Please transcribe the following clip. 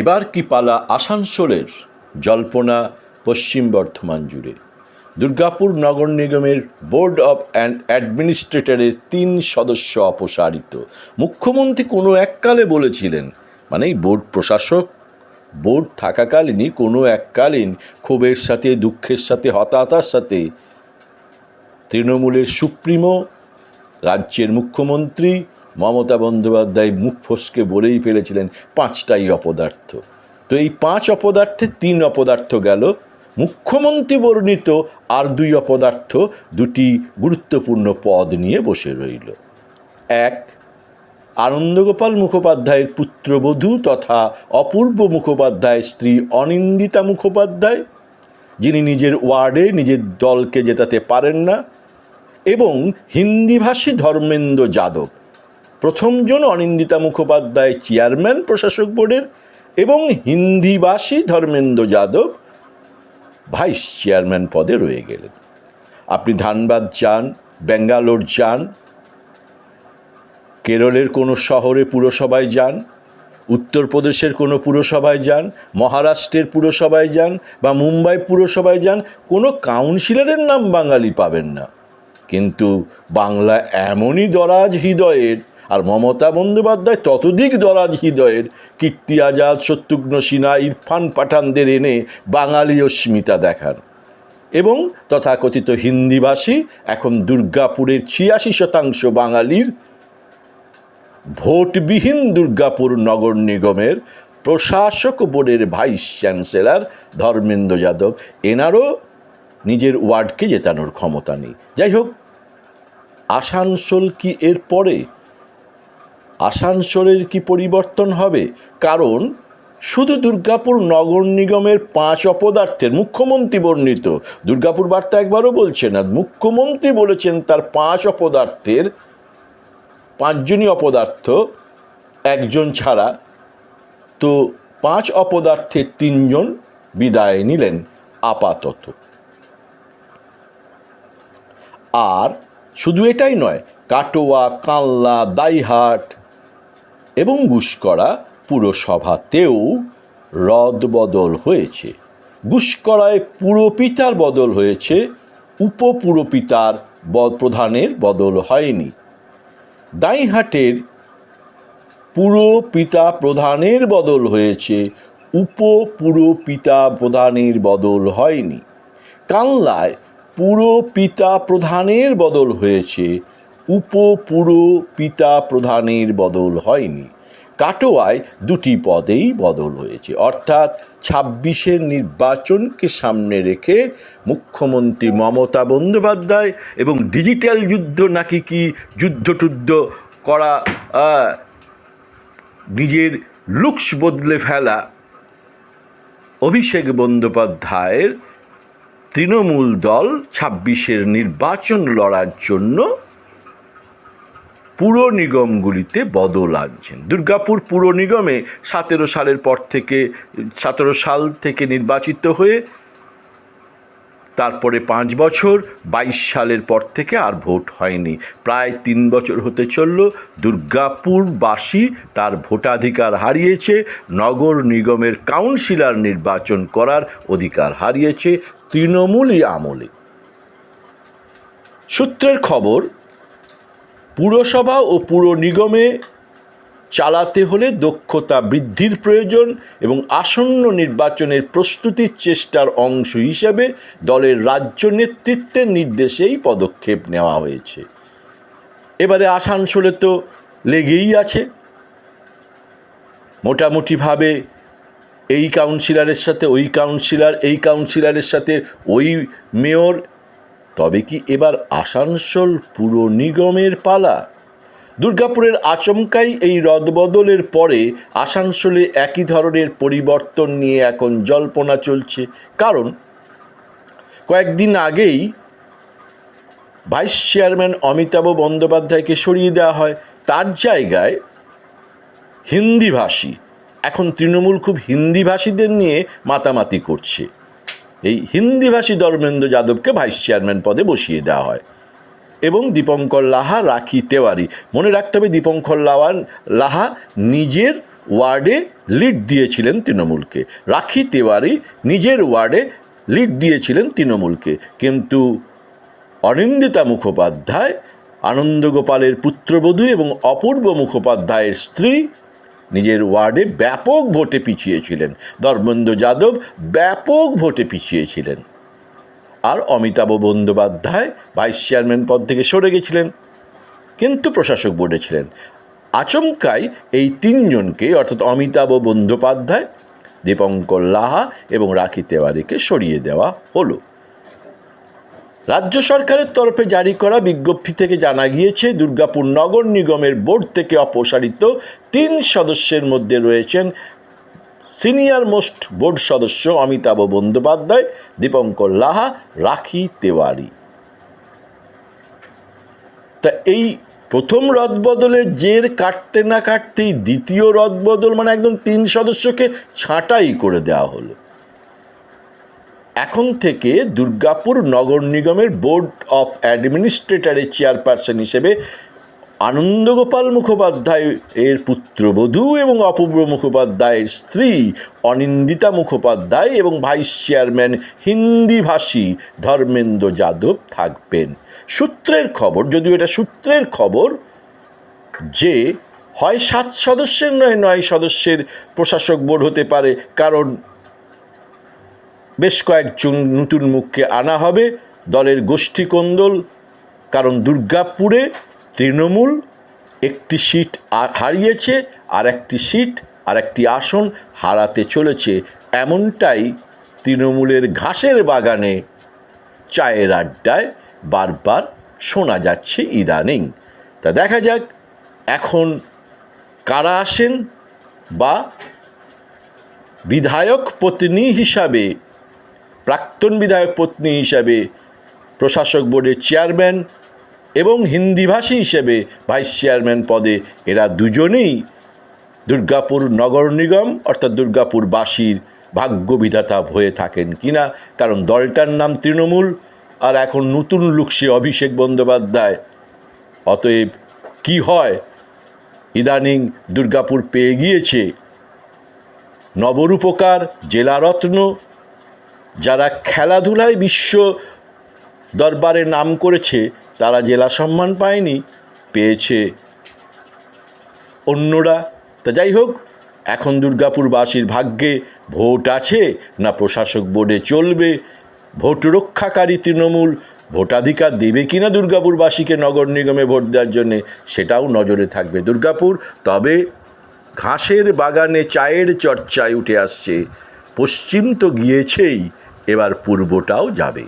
এবার কি পালা আসানসোলের জল্পনা পশ্চিম বর্ধমান জুড়ে। দুর্গাপুর নগর নিগমের বোর্ড অব অ্যান্ড অ্যাডমিনিস্ট্রেটরের তিন সদস্য অপসারিত। মুখ্যমন্ত্রী কোনো এককালে বলেছিলেন মানে বোর্ড প্রশাসক, বোর্ড থাকাকালীনই কোনো এককালীন ক্ষোভের সাথে, দুঃখের সাথে, হতাহতার সাথে তৃণমূলের সুপ্রিমো, রাজ্যের মুখ্যমন্ত্রী মমতা বন্দ্যোপাধ্যায় মুখ ফসকে বলেই ফেলেছিলেন পাঁচটাই অপদার্থ। তো এই পাঁচ অপদার্থে তিন অপদার্থ গেল। মুখ্যমন্ত্রী বর্ণিত আর দুই অপদার্থ দুটি গুরুত্বপূর্ণ পদ নিয়ে বসে রইল। এক, আনন্দগোপাল মুখোপাধ্যায়ের পুত্রবধূ তথা অপূর্ব মুখোপাধ্যায়ের স্ত্রী অনিন্দিতা মুখোপাধ্যায়, যিনি নিজের ওয়ার্ডে নিজের দলকে জেতাতে পারেন না, এবং হিন্দিভাষী ধর্মেন্দ্র যাদব। প্রথমজন অনিন্দিতা মুখোপাধ্যায় চেয়ারম্যান প্রশাসক বোর্ডের এবং হিন্দিভাষী ধর্মেন্দ্র যাদব ভাইস চেয়ারম্যান পদে রয়ে গেলেন। আপনি ধানবাদ যান, ব্যাঙ্গালোর যান, কেরলের কোনো শহরে পুরসভায় যান, উত্তরপ্রদেশের কোনো পুরসভায় যান, মহারাষ্ট্রের পুরসভায় যান বা মুম্বাই পুরসভায় যান, কোনো কাউন্সিলরের নাম বাঙালি পাবেন না। কিন্তু বাংলা এমনই দরাজ হৃদয়ের আর মমতা বন্দ্যোপাধ্যায় ততোধিক দরাজ হৃদয়ের কীর্তি আজাদ শত্রুঘ্ন সিনহা, ইরফান পাঠানদের এনে বাঙালি অস্মিতা দেখান। এবং তথাকথিত হিন্দিভাষী এখন দুর্গাপুরের ছিয়াশি শতাংশ বাঙালির ভোটবিহীন দুর্গাপুর নগর নিগমের প্রশাসক বোর্ডের ভাইস চ্যান্সেলর ধর্মেন্দ্র যাদব। এনারও নিজের ওয়ার্ডকে জেতানোর ক্ষমতা নেই। যাই হোক, আসানসোল কি এর পরে আসানসোলের কি পরিবর্তন হবে? কারণ, শুধু দুর্গাপুর নগর নিগমের পাঁচ অপদার্থের মুখ্যমন্ত্রী বর্ণিত। দুর্গাপুর বার্তা একবারও বলছে না, মুখ্যমন্ত্রী বলেছেন তার পাঁচ অপদার্থের পাঁচজনই অপদার্থ, একজন ছাড়া। তো পাঁচ অপদার্থের তিনজন বিদায় নিলেন আপাতত। আর শুধু এটাই নয়, কাটোয়া কানলা দাইহাট এবং গুসকরা পুরসভাতেও রদবদল হয়েছে। গুসকরায় পুরপিতার বদল হয়েছে, উপপুরপিতার প্রধানের বদল হয়নি। দাইহাটের পুরো পিতা প্রধানের বদল হয়েছে উপপুরো পিতা প্রধানের বদল হয়নি। কানলায় পুরো পিতা প্রধানের বদল হয়েছে উপপুরো পিতা প্রধানের বদল হয়নি। কাটোয়ায় দুটি পদেই বদল হয়েছে। অর্থাৎ ছাব্বিশের নির্বাচনকে সামনে রেখে মুখ্যমন্ত্রী মমতা বন্দ্যোপাধ্যায় এবং ডিজিটাল যুদ্ধ নাকি কি যুদ্ধ টুদ্ধ করা নিজের লুকস বদলে ফেলা অভিষেক বন্দ্যোপাধ্যায়ের তৃণমূল দল ছাব্বিশের নির্বাচন লড়ার জন্য পুর নিগমগুলিতে বদল আনছেন। দুর্গাপুর পুর নিগমে সতেরো সালের পর থেকে, সতেরো সাল থেকে নির্বাচিত হয়ে তারপরে পাঁচ বছর, বাইশ সালের পর থেকে আর ভোট হয়নি। প্রায় তিন বছর হতে চলল, দুর্গাপুরবাসী তার ভোটাধিকার হারিয়েছে, নগর নিগমের কাউন্সিলর নির্বাচন করার অধিকার হারিয়েছে তৃণমূলই আমলে। সূত্রের খবর পুরসভা ও পুর নিগমে চালাতে হলে দক্ষতা বৃদ্ধির প্রয়োজন এবং আসন্ন নির্বাচনের প্রস্তুতির চেষ্টার অংশ হিসেবে দলের রাজ্য নেতৃত্বের নির্দেশেই পদক্ষেপ নেওয়া হয়েছে। এবারে আসানসোলে তো লেগেই আছে। মোটামুটিভাবে এই কাউন্সিলরের সাথে, ওই কাউন্সিলর, এই কাউন্সিলরের সাথে, ওই মেয়র তবে কি এবার আসানসোল পুর নিগমের পালা? দুর্গাপুরের আচমকাই এই রদবদলের পরে আসানসোলে একই ধরনের পরিবর্তন নিয়ে এখন জল্পনা চলছে। কারণ কয়েকদিন আগেই ভাইস চেয়ারম্যান অমিতাভ বন্দ্যোপাধ্যায়কে সরিয়ে দেওয়া হয়। তার জায়গায় হিন্দিভাষী, এখন তৃণমূল খুব হিন্দিভাষীদের নিয়ে মাতামাতি করছে। এই হিন্দিভাষী ধর্মেন্দ্র যাদবকে ভাইস চেয়ারম্যান পদে বসিয়ে দেওয়া হয়। এবং দীপঙ্কর লাহা, রাখি তেওয়ারি। মনে রাখতে হবে, দীপঙ্কর লাওয়ান লাহা নিজের ওয়ার্ডে লিড দিয়েছিলেন তৃণমূলকে। রাখি তেওয়ারি নিজের ওয়ার্ডে লিড দিয়েছিলেন তৃণমূলকে। কিন্তু অনিন্দিতা মুখোপাধ্যায়, আনন্দগোপালের পুত্রবধূ এবং অপূর্ব মুখোপাধ্যায়ের স্ত্রী নিজের ওয়ার্ডে ব্যাপক ভোটে পিছিয়েছিলেন। ধর্মেন্দ্র যাদব ব্যাপক ভোটে পিছিয়েছিলেন। আর অমিতাভ বন্দ্যোপাধ্যায় ভাইস চেয়ারম্যান পদ থেকে সরে গেছিলেন, কিন্তু প্রশাসক বোর্ডে ছিলেন। আচমকাই এই তিনজনকে, অর্থাৎ অমিতাভ বন্দ্যোপাধ্যায়, দীপঙ্কর লাহা এবং রাখি তেওয়ারিকে সরিয়ে দেওয়া হলো। রাজ্য সরকারের তরফে জারি করা বিজ্ঞপ্তি থেকে জানা গিয়েছে, দুর্গাপুর নগর নিগমের বোর্ড থেকে অপসারিত তিন সদস্যের মধ্যে রয়েছেন সিনিয়র মোস্ট বোর্ড সদস্য অমিতাভ বন্দ্যোপাধ্যায়, দীপঙ্কর লাহা, রাখি তেওয়ারি। তা এই প্রথম রদবদলের জের কাটতে না কাটতেই দ্বিতীয় রদবদল মানে একদম তিন সদস্যকে ছাঁটাই করে দেওয়া হলো। এখন থেকে দুর্গাপুর নগর নিগমের বোর্ড অফ অ্যাডমিনিস্ট্রেটরের চেয়ারপারসন হিসেবে আনন্দগোপাল মুখোপাধ্যায় এর পুত্রবধূ এবং অপূর্ব মুখোপাধ্যায়ের স্ত্রী অনিন্দিতা মুখোপাধ্যায় এবং ভাইস চেয়ারম্যান হিন্দিভাষী ধর্মেন্দ্র যাদব থাকবেন। সূত্রের খবর, যদিও এটা সূত্রের খবর যে হয় সাত সদস্যের নয় নয় সদস্যের প্রশাসক বোর্ড হতে পারে, কারণ বেশ কয়েকজন নতুন মুখকে আনা হবে। দলের গোষ্ঠী কোন্দল, কারণ দুর্গাপুরে তৃণমূল একটি সিট হারিয়েছে আর একটি সিট আর একটি আসন হারাতে চলেছে। এমনটাই তৃণমূলের ঘাসের বাগানে। চায়ের আড্ডায় বারবার শোনা যাচ্ছে ইদানিং। তা দেখা যাক এখন কারা আসেন বা বিধায়ক পত্নী হিসাবে প্রাক্তন বিধায়ক পত্নী হিসাবে, প্রশাসক বোর্ডের চেয়ারম্যান এবং হিন্দিভাষী হিসেবে ভাইস চেয়ারম্যান পদে এরা দুজনেই দুর্গাপুর নগর নিগম, অর্থাৎ দুর্গাপুরবাসীর ভাগ্য বিধাতা হয়ে থাকেন কিনা, কারণ দলটার নাম তৃণমূল, আর এখন নতুন লুকসে অভিষেক বন্দ্যোপাধ্যায়। অতএব কি হয়? ইদানিং দুর্গাপুর পেয়ে গিয়েছে নবরূপকার, জেলারত্ন যারা খেলাধুলায় বিশ্ব দরবারে নাম করেছে, তারা জেলা সম্মান পায়নি, পেয়েছে অন্যরা। তা যাই হোক, এখন দুর্গাপুরবাসীর ভাগ্যে ভোট আছে না প্রশাসক বোর্ডে চলবে? ভোট রক্ষাকারী তৃণমূল ভোটাধিকার দেবে কিনা দুর্গাপুরবাসীকে নগর নিগমে ভোট দেওয়ার জন্যে, সেটাও নজরে থাকবে। দুর্গাপুর, তবে ঘাসের বাগানে চায়ের চর্চায় উঠে আসছে। পশ্চিম তো গিয়েছেই এবার পূর্বটাও যাবে।